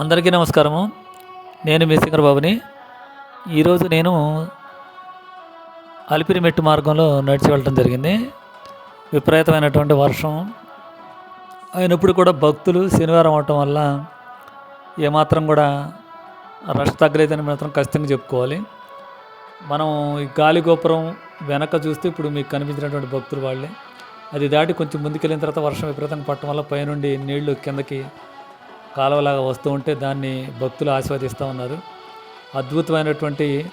అందరికీ నమస్కారము. నేను మీ సింగర్ బాబుని ఈరోజు నేను అలిపిరి మెట్టు మార్గంలో నడిచి వెళ్ళడం జరిగింది. విపరీతమైనటువంటి వర్షం. అయినప్పుడు కూడా భక్తులు శనివారం అవటం వల్ల ఏమాత్రం కూడా రష్ తగ్గలేదని మాత్రం ఖచ్చితంగా చెప్పుకోవాలి. మనం ఈ గాలి గోపురం వెనక చూస్తే ఇప్పుడు మీకు కనిపించినటువంటి భక్తులు వాళ్ళే. అది దాటి కొంచెం ముందుకెళ్ళిన తర్వాత వర్షం విపరీతంగా పట్టడం వల్ల పైనుండి నీళ్ళు కిందకి కాలువలాగా వస్తూ ఉంటే దాన్ని భక్తులు ఆస్వాదిస్తూ ఉన్నారు. అద్భుతమైనటువంటి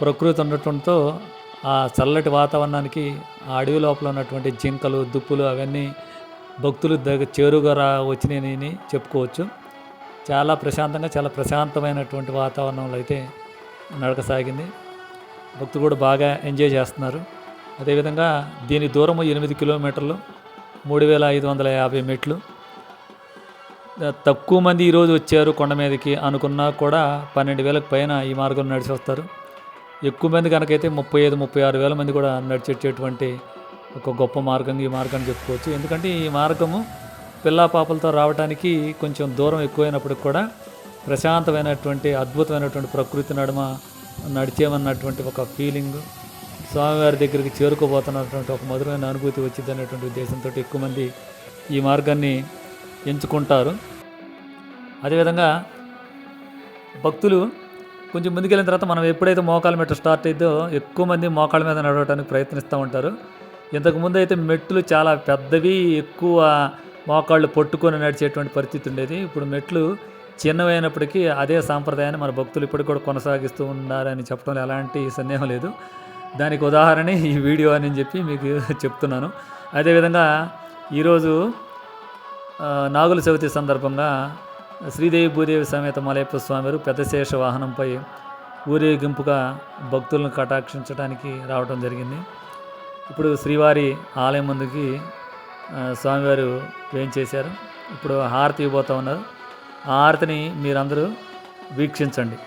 ప్రకృతి ఉండటంతో ఆ చల్లటి వాతావరణానికి ఆ అడవి లోపల ఉన్నటువంటి జింకలు దుప్పులు అవన్నీ భక్తులు దగ్గర చేరుగా రా వచ్చినాయని చెప్పుకోవచ్చు. చాలా ప్రశాంతంగా చాలా ప్రశాంతమైనటువంటి వాతావరణంలో అయితే నడక సాగింది భక్తులు కూడా బాగా ఎంజాయ్ చేస్తున్నారు. అదేవిధంగా దీని దూరము ఎనిమిది కిలోమీటర్లు మూడు వేల ఐదు వందల యాభై మెట్లు. తక్కువ మంది ఈరోజు వచ్చారు కొండ మీదకి అనుకున్నా కూడా పన్నెండు వేలకు పైన ఈ మార్గం నడిచి వస్తారు. ఎక్కువ మంది కనుకైతే ముప్పై ఐదు ముప్పై ఆరు వేల మంది కూడా నడిచేటటువంటి ఒక గొప్ప మార్గం ఈ మార్గాన్ని చెప్పుకోవచ్చు. ఎందుకంటే ఈ మార్గము పిల్లా పాపలతో రావడానికి కొంచెం దూరం ఎక్కువైనప్పటికి కూడా ప్రశాంతమైనటువంటి అద్భుతమైనటువంటి ప్రకృతి నడుమ నడిచేమన్నటువంటి ఒక ఫీలింగ్ స్వామివారి దగ్గరికి చేరుకోబోతున్నటువంటి ఒక మధురమైన అనుభూతి వచ్చింది అనేటువంటి ఉద్దేశంతో ఎక్కువ మంది ఈ మార్గాన్ని ఎంచుకుంటారు. అదేవిధంగా భక్తులు కొంచెం ముందుకెళ్ళిన తర్వాత మనం ఎప్పుడైతే మోకాళ్ళ మెట్టు స్టార్ట్ అయిందో ఎక్కువ మంది మోకాళ్ళ మీద నడవడానికి ప్రయత్నిస్తూ ఉంటారు. ఇంతకుముందు అయితే మెట్లు చాలా పెద్దవి ఎక్కువ మోకాళ్ళు పట్టుకొని నడిచేటువంటి పరిస్థితి ఉండేది. ఇప్పుడు మెట్లు చిన్నవైనప్పటికీ అదే సాంప్రదాయాన్ని మన భక్తులు ఇప్పటికి కూడా కొనసాగిస్తూ ఉన్నారని చెప్పడంలో ఎలాంటి సందేహం లేదు. దానికి ఉదాహరణ ఈ వీడియో అని చెప్పి మీకు చెప్తున్నాను. అదేవిధంగా ఈరోజు నాగుల చవితి సందర్భంగా శ్రీదేవి భూదేవి సమేత మలయప్ప స్వామివారు పెద్ద శేష వాహనంపై ఊరేగింపుగా భక్తులను కటాక్షించడానికి రావడం జరిగింది. ఇప్పుడు శ్రీవారి ఆలయం ముందుకి స్వామివారు వేయించేశారు ఇప్పుడు హారతి ఇవ్వబోతా ఉన్నారు. ఆ హారతిని మీరందరూ వీక్షించండి.